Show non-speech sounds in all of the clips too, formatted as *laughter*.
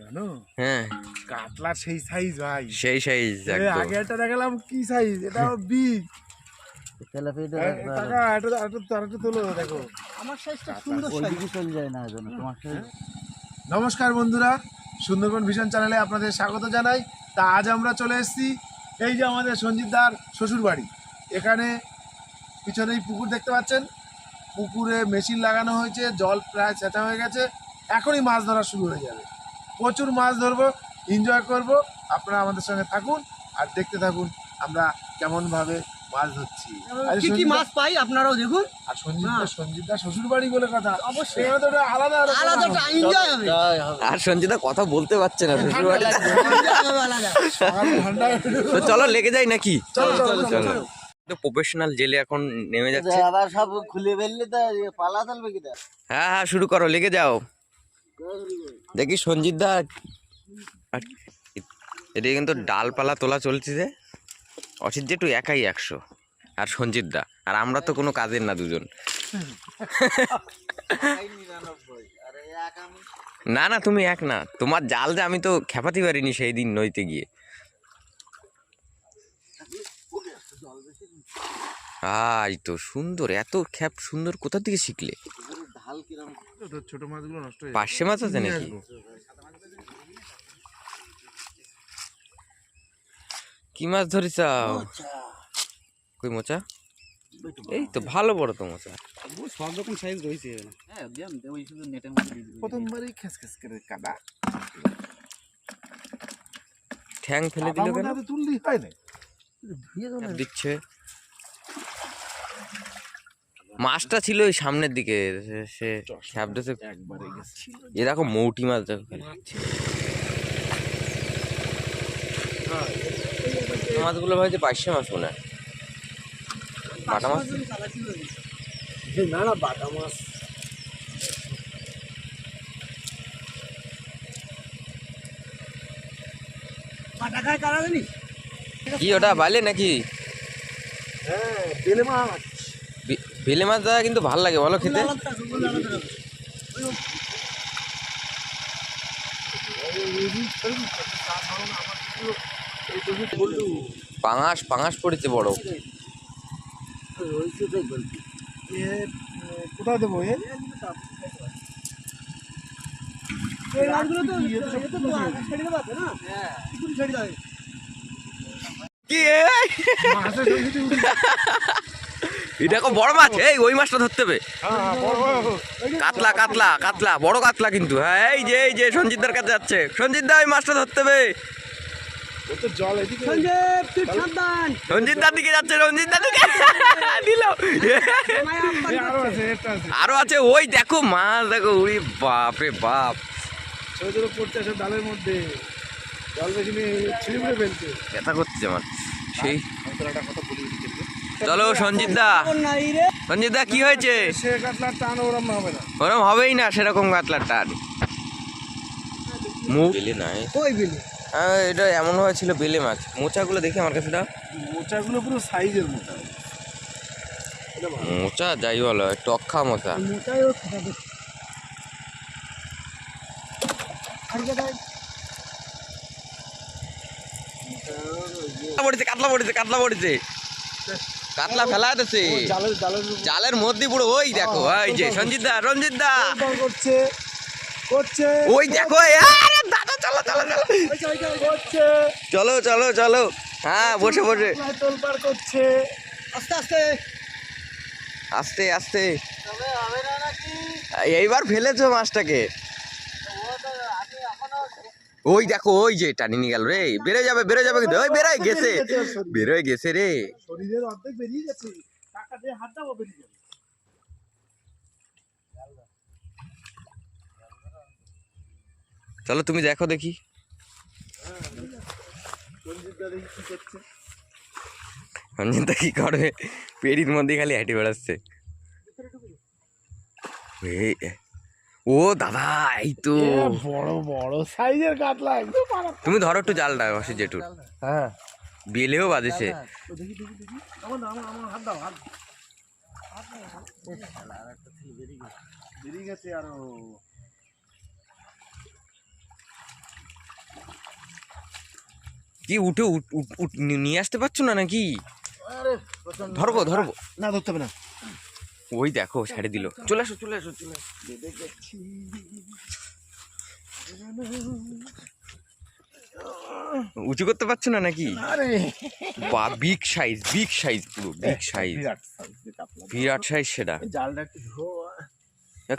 জানো? হ্যাঁ। কাতলা সেই সাইজ ভাই। সেই সাইজ আগে একটা দেখালাম কি সাইজ এটা বিগ তেলাপিয়াটা টাকা এটা এটা তারটা তোলো দেখো। আমার সাইজটা সুন্দর সাইজ ওইদিকে চলে যায় না যেন তোমার সাইজ নমস্কার বন্ধুরা সুন্দরবন ভিশন চ্যানেলে আপনাদের স্বাগত জানাই। তা আজ আমরা চলে এসেছি এই যে আমাদের সঞ্জিতদার শ্বশুর বাড়ি। এখানে পিছনেই পুকুর দেখতে পাচ্ছেন। পুকুরে মেশিন লাগানো হয়েছে জল প্রায় চেঁচা হয়ে গেছে। এখনই মাছ ধরা শুরু হয়ে যাবে। প্রচুর মাছ ধরবো এনজয় করব। আপনারা আমাদের সঙ্গে থাকুন আর দেখতে থাকুন আমরা কেমনভাবে মাছ ধরছি। কি কি মাছ পাই আপনারাও দেখুন। আর সঞ্জিত। সঞ্জিতদার শ্বশুর বাড়ি বলে কথা। অবশ্যই। সেখানে তো আলাদা আলাদা এনজয় হবে। আর সঞ্জিতা কথা বলতে পারছে না শ্বশুর বাড়ি তো চলো লেগে যাই নাকি? চলো চলো চলো প্রফেশনাল জেলে এখন নেমে যাচ্ছে। আবার সব খুলে ফেললে তো পালা চলবে হ্যাঁ হ্যাঁ শুরু করো লেগে যাও। দেখি সঞ্জিত দা। এদিকে কিন্তু ডালপালা তোলা চলছে যে। অসিত একটু একাই একশো। আর সঞ্জিত দা। আর আমরা তো কোনো কাজের না দুজন। না না, তুমি এক না। তোমার জাল যে আমি তো খেপাতে পারিনি সেই দিন নইতে গিয়ে। আই তো সুন্দর, এত খ্যাপ সুন্দর। কোথা থেকে শিখলে? ঢাল কিরম ছোট মাছগুলো নষ্ট হয়ে পার্শে মাছ আছে নাকি? কি মাছ ধরিসাও কই মোচা? এই তো ভালো বড় তো মোচা। সব রকম সাইজ রয়েছে হ্যাঁ ওই শুধু নেটের মধ্যে প্রথমবারই খেস খেস করে কাদা। ঠ্যাং ফেলে দিল কেন? তুললি হয় না দিচ্ছে। মাছটা ছিল ওই সামনের দিকে সে- সে খ্যাপ দিচ্ছে একবারে গেছে। এ দেখো মৌটি মাছ দেখো মাছগুলো ভাই যে মাছ মনে হয়। বাটা মাছ? না না বাটা মাছ। কি ওটা বাইলে নাকি? হ্যাঁ বেলে মাছ। বেলে মাছ দেওয়া কিন্তু ভালো লাগে বলো খেতে। পাঙাশ পাঙাশ পড়েছে বড়। কোথায় দেবো কি মাছের সঙ্গে তো উঠে- এটা দেখো বড় মাছ এই ওই মাছটা ধরতে হবে। কাতলা কাতলা কাতলা বড় কাতলা কিন্তু। হ্যাঁ এই যে এই যে সঞ্জিতদার কাছে যাচ্ছে। সঞ্জিত দা ওই মাছটা ধরতে হবে। দিকে যাচ্ছে দিকে *laughs* দিল। আরও আছে আছে আছে ওই দেখো মাছ দেখো উড়ি বাপ রে বাপ। ছোট ছোট পড়ছে সব ডালের মধ্যে জল বেশি নিয়ে ছিঁড়ে ফেলছে ব্যথা করছে আমার সেই কথা বলি চলো সঞ্জিত দা। সঞ্জিত দা কি হয়েছে? সে কাতলার টান ওরম হবে না ওরম হবেই না সেরকম কাতলার টান মুখ হ্যাঁ এটা এমন হয়ে ছিল বেলে মাছ। মোচাগুলো দেখি আমার কাছে মোচাগুলো পুরো সাইজের মোচা। মোচা যাই বলো টক্ষা মোচা। কাতলা পড়েছে কাতলা পড়েছে কাতলা পড়েছে কাতলা ফেলা দিচ্ছে ও জালের মধ্যে পুরো ওই দেখো ওই যে সঞ্জিত দা রঞ্জিত দা। করছে করছে। ওই দেখো আরে দাদা চলো চলো চলো। চলো চলো চলো। হ্যাঁ বসে বসে। তোলপার করছে। আস্তে আস্তে। আস্তে আস্তে। এইবার ফেলেছো মাছটাকে। ওই দেখো ওই যে টানি নিয়ে গেল রে। বেড়ে যাবে বেড়ে যাবে কিন্তু। ওই বেরোয় গেছে। বেরোয় গেছে রে। শরীরের অর্ধেক বেরিয়ে গেছে টাকা দিয়ে হাত দাও বেরিয়ে যাবে। চলো তুমি দেখো দেখি। রঞ্জিতা কি করবে? পেড়ির মধ্যে খালি হেঁটে বেড়াচ্ছে। ও দাদা এই তো। বড় বড় সাইজের কাতলা একদম। তুমি ধরো একটু জালটা অসি জেঠুর। হ্যাঁ। বেলেও আরও কি উঠে উঠ- উঠ- উঠ- নিয়ে আসতে পারছ না নাকি? ধরবো ধরবো। না ধরতে হবে না। ওই দেখো ছেড়ে দিল। চলে আসো চলে আসো চলে উঁচু করতে পারছ না নাকি? আরে। বা বিগ সাইজ বিগ সাইজ পুরো বিগ সাইজ বিরাট size যে কাতলা। বিরাট সাইজ সেটা। জালটা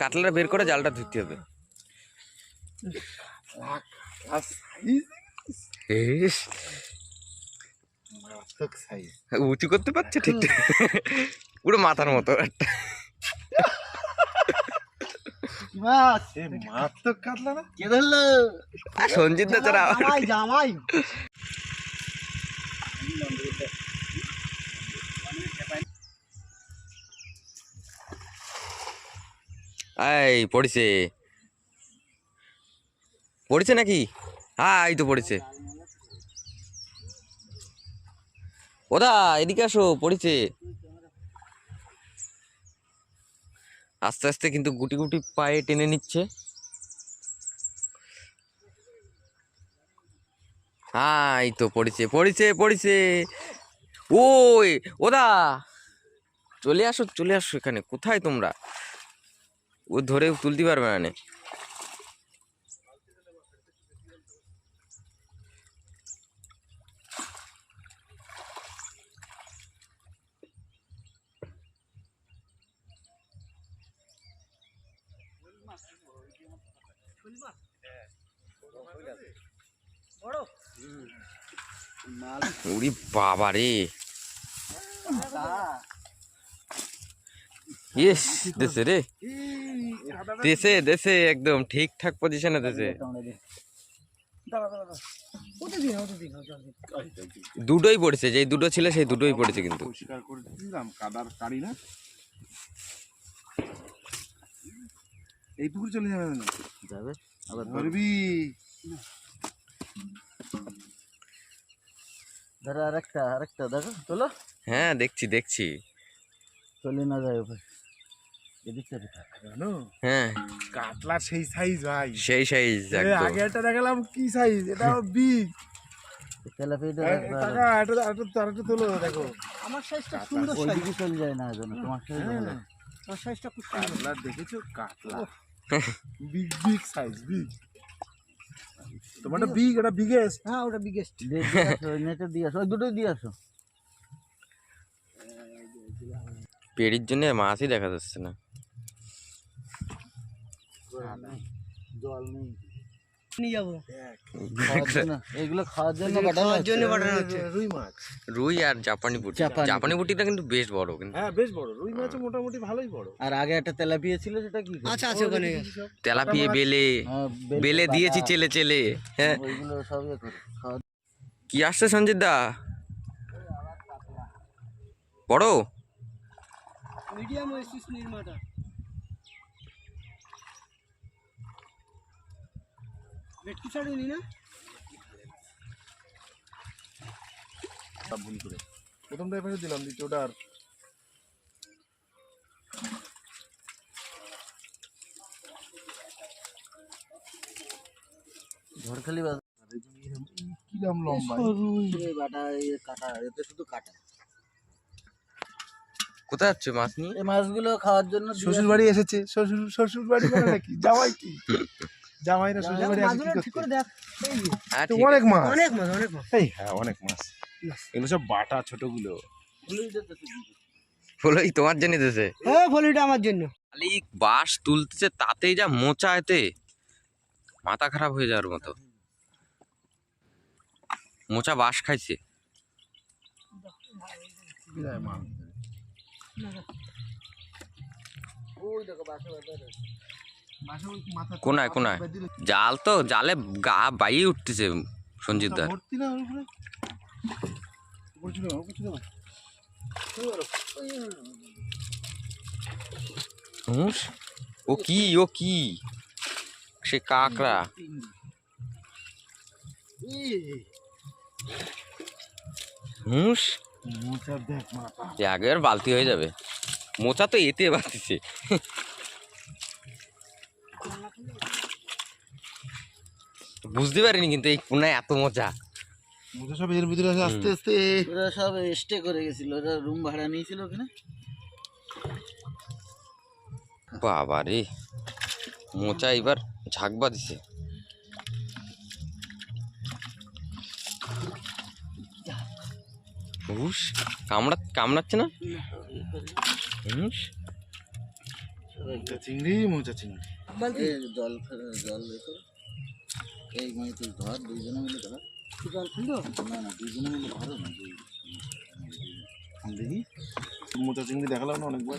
কাতলাটা বের করে জালটা ধুতে হবে। উঁচু করতে পারছে ঠিক। পুরো মাথার মতো। একটা সঞ্জিত দা ছাড়া আমার- জামাই জামাই। এই পড়েছে। পড়েছে নাকি? হ্যাঁ এই তো পড়েছে। ওদা এদিকে আসো পড়েছে। আস্তে আস্তে কিন্তু গুটি গুটি পায়ে টেনে নিচ্ছে। হ্যাঁ এই তো পড়েছে পড়েছে পড়েছে। ওই, ওদা, চলে আসো চলে আসো এখানে। কোথায় তোমরা? ও ধরে তুলতে পারবে না। ওরে বাবা রে ইস দেশে রে। দেশে দেশে একদম ঠিকঠাক পজিশনে দেশে। দুটোই পড়েছে যেই দুটো ছিল সেই দুটোই পড়েছে কিন্তু। এই পুকুর চলে যাবে যাবে আবার ধরবি। ধরো আরেকটা আরেকটা দেখো চলো হ্যাঁ দেখছি দেখছি। চলে না যায় ওপরে। এদিকটা জানো? হ্যাঁ। কাতলা সেই সাইজ ভাই। সেই সাইজ আগে একটা দেখালাম কি সাইজ এটা বিগ তেলাপিয়াটা টাকা এটা এটা আরেকটা তোলো দেখো। আমার সাইজটা সুন্দর সাইজ ওইদিকে চলে যায় না যেন তোমার হ্যাঁ, আমার সাইজটা খুব সুন্দর। দেখেছ? কাতলা। বিগ বিগ সাইজ বিগ তোমারটা বিগ এটা বিগেস্ট হ্যাঁ ওটা বিগেস্ট নেটে দিয়ে আসো ওই দুটোই দিয়ে আসো। পেড়ির জন্য মাছই দেখা যাচ্ছে না। জল নেই। নিয়ে যাব। এগুলো খাওয়ার জন্য খাওয়ার জন্য পাঠানো হচ্ছে। রুই মাছ। রুই আর জাপানি বুটি। জাপানি বুটিটা কিন্তু বেশ বড় কিন্তু। হ্যাঁ বেশ বড়। রুই মাছও মোটামুটি ভালোই বড়। আর আগে একটা তেলাপিয়া ছিল সেটা কি আচ্ছা আছে ওখানে। তেলাপিয়ে বেলে। হ্যাঁ, বেলে দিয়েছি চেলে চেলে। হ্যাঁ। ওইগুলো সব ইয়ে করে। খাওয়া কি আসছে সঞ্জিত দা? বড়? মিডিয়াম ওয়েসিস নির্মাতা। ভেটকি ছাড়ুনি না ভুল করে। প্রথমটা এপাশে দিলাম দ্বিতীয়টা আর ঝড়খালি বাজার কিরাম লম্বা। বাটা কাটা এতে শুধু কাটা। কোথায় যাচ্ছে মাছ নিয়ে? এই মাছগুলো খাওয়ার জন্য শ্বশুর বাড়ি এসেছে। শ্বশুর শ্বশুর বাড়ি মানে নাকি জামাই কি? জামাইরা আসে ঠিক করে দেখ হ্যাঁ তো অনেক মাছ। অনেক মাছ অনেক মাছ। এই হ্যাঁ অনেক মাছ। এগুলো সব বাটা ছোটগুলো। যেতেছে তোমার জন্য দিতেছে? হ্যাঁ ভলিটা আমার জন্য। খালি বাঁশ তুলতেছে তাতেই যা মোচা এতে মাথা খারাপ হয়ে যাওয়ার মতো। মোচা বাঁশ খাইছে। ওই দেখো বাসা বাজারে মাছে ওই মাথা কোনায় কোনায়? জাল তো জালে গা বাইয়ে উঠতেছে সঞ্জিত দার। হুঁস ও কি ও কি? সে কাকড়া। হুঁস আগের বালতি হয়ে যাবে। মোচা তো এতে বাতিছে বুঝতে পারিনি কিন্তু এই কোনায় এত মজা। মোটা সব এর ভিতরে আছে আস্তে আস্তে। ওরা সব স্টে করে গেছিল ওরা রুম ভাড়া নিয়েছিল ওখানে। বাবা রে মোচা এবার ঝাঁকবা দিছে। হুস কামড়া কামড়াচ্ছে না? হুস চিংড়ি মোটা চিংড়ি। জল জল এই মানে তুই ধর দুইজনে মিলে ধর জল খুললো না না দুইজনে মিলে ধরো না দেখি। মোটা চিংড়ি দেখালাম না অনেকবার?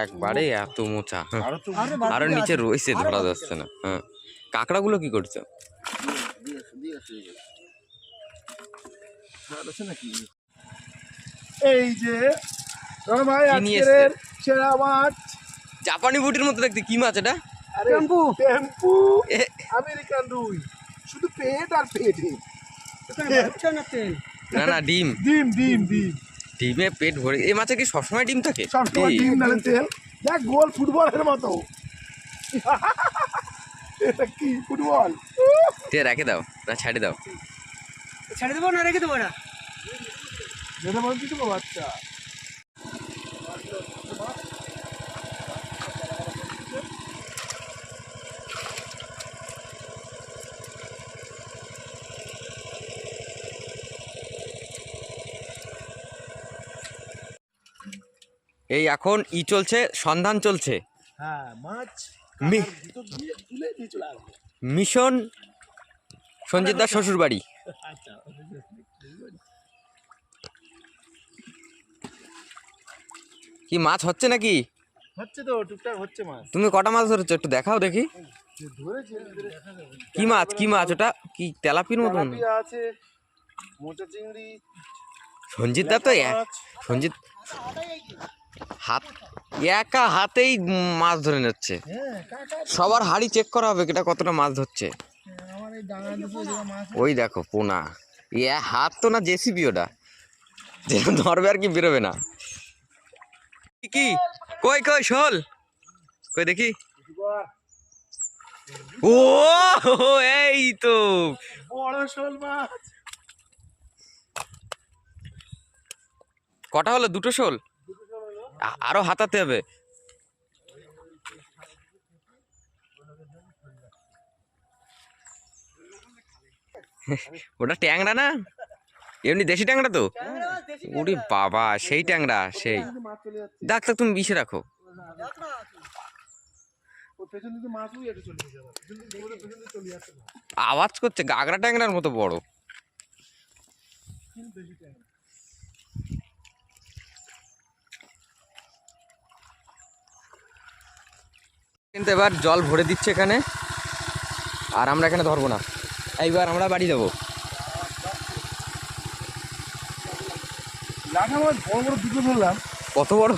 একবারে এত মোচা। হ্যাঁ। আরও নিচে রয়েছে ধরা যাচ্ছে না। হ্যাঁ। কাঁকড়াগুলো কি করছ? এই যে ভাই আজকের সেরা মাছ। জাপানি বুটির মতো দেখতে কি মাছ এটা? টেম্পু। টেম্পু। এ, আমেরিকান রুই। শুধু পেট আর পেট। না না না ডিম। ডিম ডিম ডিম। ডিমে পেট ভরে এই মাছে কি সবসময় ডিম থাকে? সবসময় ডিম নালে তেল। দেখ গোল ফুটবলের মতো। এটা কি ফুটবল? দিয়ে রেখে দাও। না ছাড়ে দাও। ছেড়ে দেবো না রেখে দেবো না? যেটা বলছি তো বাচ্চা। এই এখন ই চলছে সন্ধান চলছে। হ্যাঁ মাছ মিশন সঞ্জিত দার শ্বশুর বাড়ি। আচ্ছা কি মাছ হচ্ছে নাকি? হচ্ছে তো টুকটাক হচ্ছে মাছ। তুমি কটা মাছ ধরেছো একটু দেখাও দেখি। কি মাছ কি মাছ ওটা? কি তেলাপির মতন? আছে মোটা চিংড়ি সঞ্জিত দা তো সঞ্জিত হাত একা হাতেই মাছ ধরে নিচ্ছে। সবার হাড়ি চেক করা হবে এটা কতটা মাছ ধরছে। ওই দেখো পোনা। এ হাত তো না জেসিবি ওটা। ধরবে আর কি বেরোবে না। কি, কই কই শোল। কই দেখি। ও এই তো। কটা হলো? দুটো শোল? আ- আরও হাতাতে হবে। ওটা ট্যাংরা না? এমনি দেশি ট্যাংরা তো? ওরে বাবা, সেই ট্যাংরা, সেই। যাচ্ছে ডাক্তার তুমি বিষে রাখো। আওয়াজ করছে, গাগরা ট্যাংরার মতো বড়। কিন্তু এবার জল ভরে দিচ্ছে এখানে। আর আমরা এখানে ধরবো না। এইবার আমরা বাড়ি যাব। বড় কত বড়?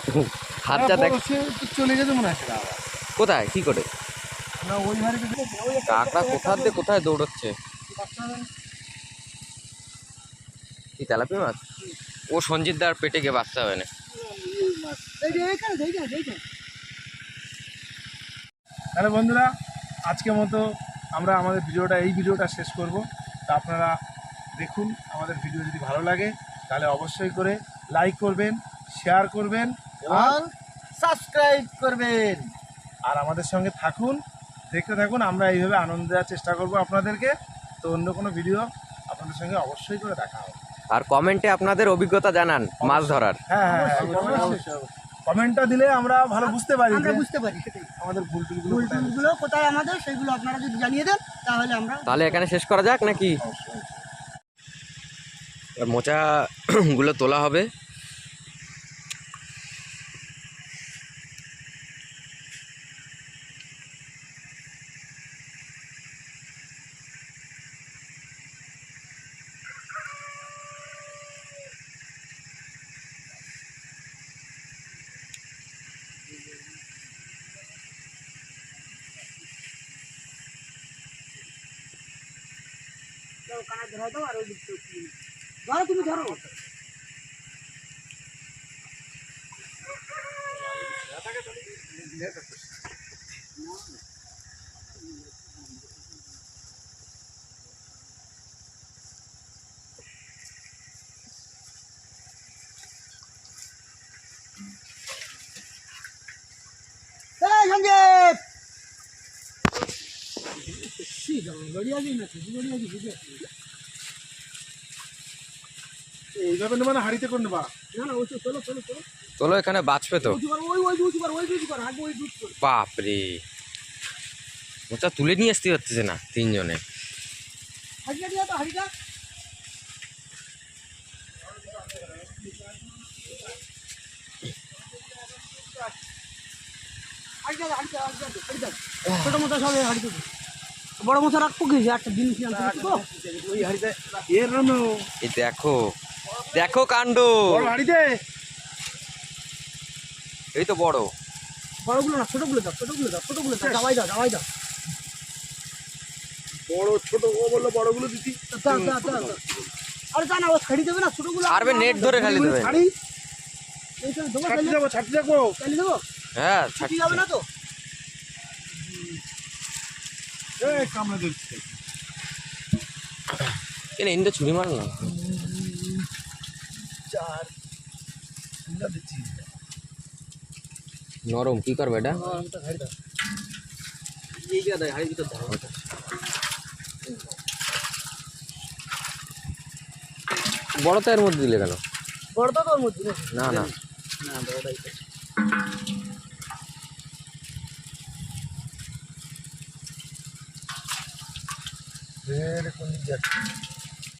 হাতটা দেখ। বড় সে তো চলে গেছে মনে আছে কোথায়? কি করে? কাকড়া কোথা দিয়ে কোথায় দৌড়চ্ছে? কি তেলাপি মাছ? ও সঞ্জিত দার পেটে গিয়ে বাচ্চা হবে না এই যে এইখানে এইখানে এইখানে তাহলে বন্ধুরা আজকে মতো আমরা আমাদের ভিডিওটা এই ভিডিওটা শেষ করব। তা আপনারা দেখুন আমাদের ভিডিও যদি ভালো লাগে তাহলে অবশ্যই করে লাইক করবেন শেয়ার করবেন এবং সাবস্ক্রাইব করবেন। আর আমাদের সঙ্গে থাকুন দেখতে থাকুন আমরা এইভাবে আনন্দ দেওয়ার চেষ্টা করব আপনাদেরকে। তো অন্য কোনো ভিডিও আপনাদের সঙ্গে অবশ্যই করে দেখা হবে। আর কমেন্টে আপনাদের অভিজ্ঞতা জানান মাছ ধরার। হ্যাঁ হ্যাঁ কমেন্টটা দিলে আমরা ভালো বুঝতে পারি আমরা বুঝতে পারি সেটাই। আমাদের ভুল টুলগুলো ভুল কোথায়। টুলগুলো কোথায় আমাদের সেগুলো আপনারা যদি জানিয়ে দেন তাহলে আমরা তাহলে এখানে শেষ করা যাক নাকি? মোচাগুলো মোচা গুলো তোলা হবে। কানা ধরা দাও আর ওই তুলে নিও। ধরো তুমি ধরো বেশি গড়িয়া দিই না গড়িয়া দিই বুঝে এইভাবে নেবা না হাড়িতে করে নেবা না ওই চলো চলো চলো তোলো এখানে বাপরে ওটা তুলে নিয়ে আসতে হচ্ছে না তিনজনে। ছোট মতো সব দে। বড় মতো রাখব কি একটা জিনিস এই দেখো দেখো কাণ্ড। এই তো বড়। বড়গুলো না ছোটগুলো দাও ছোটগুলো দাও ছোটগুলো দাও দাওয়াই দাও দাওয়াই দাও। বড় ছোট ও বলল বড়গুলো দিতি। আরে তা না ও ছাড়ি দেবে না ছোটগুলো নেট ধরে খালি দেবে। এইখানে দেবো চাইলে দেবো। হ্যাঁ ছুটি যাবে না তো? কামড়ে দিচ্ছে কেন ছুরি মার না চার দিচ্ছি নরম কি করবে এটা ভিতর দাও বড় তো এর মধ্যে দিলে কেন? বড় তো তোর মধ্যে? না না। না বড়টাই তো।